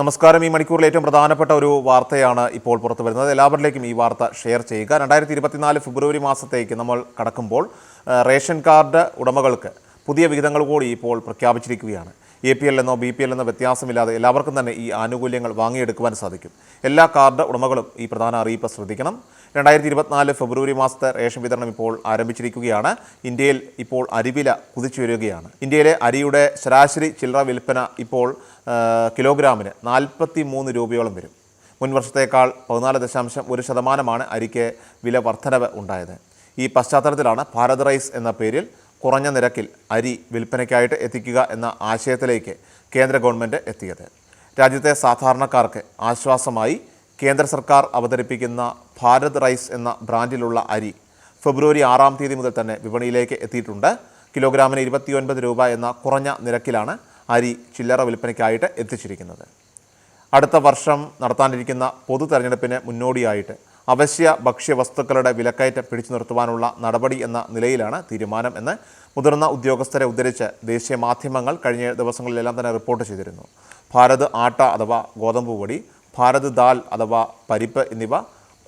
നമസ്കാരം. ഈ മണിക്കൂറിൽ ഏറ്റവും പ്രധാനപ്പെട്ട ഒരു വാർത്തയാണ് ഇപ്പോൾ പുറത്തു വരുന്നത്. എല്ലാവരിലേക്കും ഈ വാർത്ത ഷെയർ ചെയ്യുക. രണ്ടായിരത്തി ഇരുപത്തിനാല് ഫെബ്രുവരി മാസത്തേക്ക് നമ്മൾ കടക്കുമ്പോൾ റേഷൻ കാർഡ് ഉടമകൾക്ക് പുതിയ വിഹിതങ്ങൾ കൂടി ഇപ്പോൾ പ്രഖ്യാപിച്ചിരിക്കുകയാണ്. എ പി എൽ എന്നോ ബി പി എൽ എന്നോ വ്യത്യാസമില്ലാതെ എല്ലാവർക്കും തന്നെ ഈ ആനുകൂല്യങ്ങൾ വാങ്ങിയെടുക്കുവാൻ സാധിക്കും. എല്ലാ കാർഡ് ഉടമകളും ഈ പ്രധാന അറിയിപ്പ് ശ്രദ്ധിക്കണം. രണ്ടായിരത്തി ഇരുപത്തിനാല് ഫെബ്രുവരി മാസത്തെ റേഷൻ വിതരണം ഇപ്പോൾ ആരംഭിച്ചിരിക്കുകയാണ്. ഇന്ത്യയിൽ ഇപ്പോൾ അരിവില കുതിച്ചുയരുകയാണ് ഇന്ത്യയിലെ അരിയുടെ ശരാശരി ചില്ലറ വിൽപ്പന ഇപ്പോൾ കിലോഗ്രാമിന് നാൽപ്പത്തി മൂന്ന് രൂപയോളം വരും. മുൻ വർഷത്തേക്കാൾ പതിനാല് ദശാംശം ഒരു ശതമാനമാണ് അരിക്ക് വില വർധനവ് ഉണ്ടായത്. ഈ പശ്ചാത്തലത്തിലാണ് ഭാരത് റൈസ് എന്ന പേരിൽ കുറഞ്ഞ നിരക്കിൽ അരി വിൽപ്പനയ്ക്കായിട്ട് എത്തിക്കുക എന്ന ആശയത്തിലേക്ക് കേന്ദ്ര ഗവൺമെന്റ് എത്തിയത്. രാജ്യത്തെ സാധാരണക്കാർക്ക് ആശ്വാസമായി കേന്ദ്ര സർക്കാർ അവതരിപ്പിക്കുന്ന ഭാരത് റൈസ് എന്ന ബ്രാൻഡിലുള്ള അരി ഫെബ്രുവരി ആറാം തീയതി മുതൽ തന്നെ വിപണിയിലേക്ക് എത്തിയിട്ടുണ്ട്. കിലോഗ്രാമിന് ഇരുപത്തിയൊൻപത് രൂപ എന്ന കുറഞ്ഞ നിരക്കിലാണ് അരി ചില്ലറ വിൽപ്പനയ്ക്കായിട്ട് എത്തിച്ചിരിക്കുന്നത്. അടുത്ത വർഷം നടത്താനിരിക്കുന്ന പൊതു തെരഞ്ഞെടുപ്പിന് മുന്നോടിയായിട്ട് അവശ്യ ഭക്ഷ്യവസ്തുക്കളുടെ വിലക്കയറ്റം പിടിച്ചു നിർത്തുവാനുള്ള നടപടി എന്ന നിലയിലാണ് തീരുമാനം എന്ന് മുതിർന്ന ഉദ്യോഗസ്ഥരെ ഉദ്ധരിച്ച് ദേശീയ മാധ്യമങ്ങൾ കഴിഞ്ഞ ദിവസങ്ങളിലെല്ലാം തന്നെ റിപ്പോർട്ട് ചെയ്തിരുന്നു. ഭാരത് ആട്ട അഥവാ ഗോതമ്പ് പൊടി ഭാരത് ദാൽ അഥവാ പരിപ്പ് എന്നിവ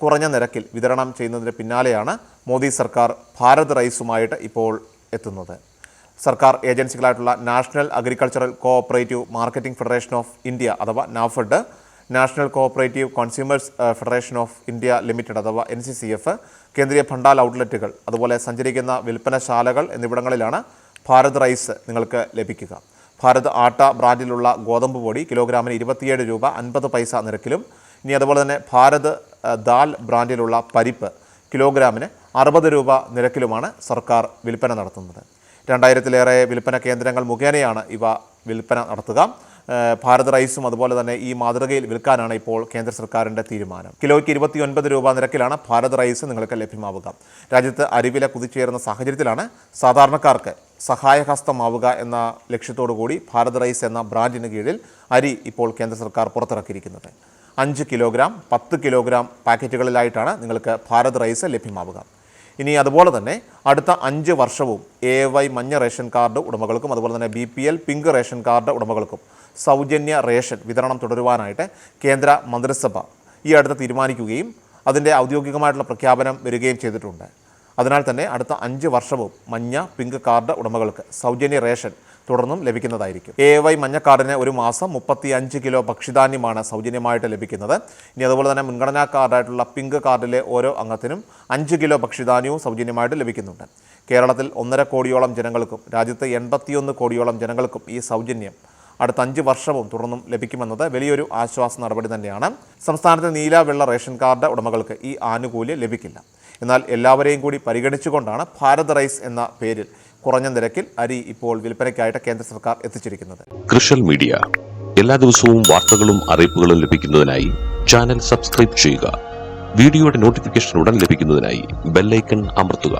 കുറഞ്ഞ നിരക്കിൽ വിതരണം ചെയ്യുന്നതിന് പിന്നാലെയാണ് മോദി സർക്കാർ ഭാരത് റൈസുമായിട്ട് ഇപ്പോൾ എത്തുന്നത്. സർക്കാർ ഏജൻസികളായിട്ടുള്ള national agricultural cooperative marketing federation of India അഥവാ NAFED national cooperative consumers federation of India limited അഥവാ N C C F Kendriya Bhandar ഔട്ട്ലെറ്റുകൾ അതുപോലെ സഞ്ചരിക്കുന്ന വിൽപ്പനശാലകൾ എന്നിവിടങ്ങളിലാണ് ഭാരത് റൈസ് നിങ്ങൾക്ക് ലഭിക്കുക. ഭാരത് ആട്ട ബ്രാൻഡിലുള്ള ഗോതമ്പ് പൊടി കിലോഗ്രാമിന് ഇരുപത്തിയേഴ് രൂപ അൻപത് പൈസ നിരക്കിലും ഇനി അതുപോലെ തന്നെ ഭാരത് ദാൽ ബ്രാൻഡിലുള്ള പരിപ്പ് കിലോഗ്രാമിന് അറുപത് രൂപ നിരക്കിലുമാണ് സർക്കാർ വിൽപ്പന നടത്തുന്നത്. രണ്ടായിരത്തിലേറെ വിൽപ്പന കേന്ദ്രങ്ങൾ മുഖേനയാണ് ഇവ വിൽപ്പന നടത്തുക. ഭാരത് റൈസും അതുപോലെ തന്നെ ഈ മാതൃകയിൽ വിൽക്കാനാണ് ഇപ്പോൾ കേന്ദ്ര സർക്കാരിന്റെ തീരുമാനം. കിലോയ്ക്ക് ഇരുപത്തി ഒൻപത് രൂപ നിരക്കിലാണ് ഭാരത് റൈസ് നിങ്ങൾക്ക് ലഭ്യമാവുക. രാജ്യത്ത് അരിവില കുതിച്ചുയരുന്ന സാഹചര്യത്തിലാണ് സാധാരണക്കാർക്ക് സഹായഹസ്തമാവുക എന്ന ലക്ഷ്യത്തോടു കൂടി ഭാരത് റൈസ് എന്ന ബ്രാൻഡിന് കീഴിൽ അരി ഇപ്പോൾ കേന്ദ്ര സർക്കാർ പുറത്തിറക്കിയിരിക്കുന്നത്. അഞ്ച് കിലോഗ്രാം പത്ത് കിലോഗ്രാം പാക്കറ്റുകളിലായിട്ടാണ് നിങ്ങൾക്ക് ഭാരത് റൈസ് ലഭ്യമാവുക. ഇനി അതുപോലെ തന്നെ അടുത്ത അഞ്ച് വർഷവും എ വൈ മഞ്ഞ റേഷൻ കാർഡ് ഉടമകൾക്കും അതുപോലെ തന്നെ B P L pink ration card ഉടമകൾക്കും സൗജന്യ റേഷൻ വിതരണം തുടരുവാനായിട്ട് കേന്ദ്ര മന്ത്രിസഭ ഈ അടുത്ത് തീരുമാനിക്കുകയും അതിന്റെ ഔദ്യോഗികമായിട്ടുള്ള പ്രഖ്യാപനം വരികയും ചെയ്തിട്ടുണ്ട്. അതിനാൽ തന്നെ അടുത്ത അഞ്ച് വർഷവും മഞ്ഞ പിങ്ക് കാർഡ് ഉടമകൾക്ക് സൗജന്യ റേഷൻ തുടർന്നും ലഭിക്കുന്നതായിരിക്കും. എ വൈ മഞ്ഞ കാർഡിന് ഒരു മാസം മുപ്പത്തി അഞ്ച് കിലോ ഭക്ഷ്യധാന്യമാണ് സൗജന്യമായിട്ട് ലഭിക്കുന്നത്. ഇനി അതുപോലെ തന്നെ മുൻഗണനാ കാർഡായിട്ടുള്ള പിങ്ക് കാർഡിലെ ഓരോ അംഗത്തിനും അഞ്ച് കിലോ ഭക്ഷ്യധാന്യവും സൗജന്യമായിട്ട് ലഭിക്കുന്നുണ്ട്. കേരളത്തിൽ ഒന്നര കോടിയോളം ജനങ്ങൾക്കും രാജ്യത്തെ എൺപത്തിയൊന്ന് കോടിയോളം ജനങ്ങൾക്കും ഈ സൗജന്യം അടുത്ത അഞ്ച് വർഷവും തുടർന്നും ലഭിക്കുമെന്നത് വലിയൊരു ആശ്വാസ നടപടി തന്നെയാണ്. സംസ്ഥാനത്തെ നീല വെള്ള റേഷൻ കാർഡ് ഉടമകൾക്ക് ഈ ആനുകൂല്യം ലഭിക്കില്ല. എന്നാൽ എല്ലാവരെയും കൂടി പരിഗണിച്ചുകൊണ്ടാണ് ഭാരത് റൈസ് എന്ന പേരിൽ കുറഞ്ഞ നിരക്കിൽ അരി ഇപ്പോൾ വിൽപ്പനയ്ക്കായിട്ട് കേന്ദ്ര സർക്കാർ എത്തിച്ചിരിക്കുന്നത്. കൃഷൽ മീഡിയ. എല്ലാ ദിവസവും വാർത്തകളും അറിയിപ്പുകളും ലഭിക്കുന്നതിനായി ചാനൽ സബ്സ്ക്രൈബ് ചെയ്യുക. വീഡിയോയുടെ നോട്ടിഫിക്കേഷൻ ഉടൻ ലഭിക്കുന്നതിനായി ബെല്ലൈക്കൺ അമർത്തുക.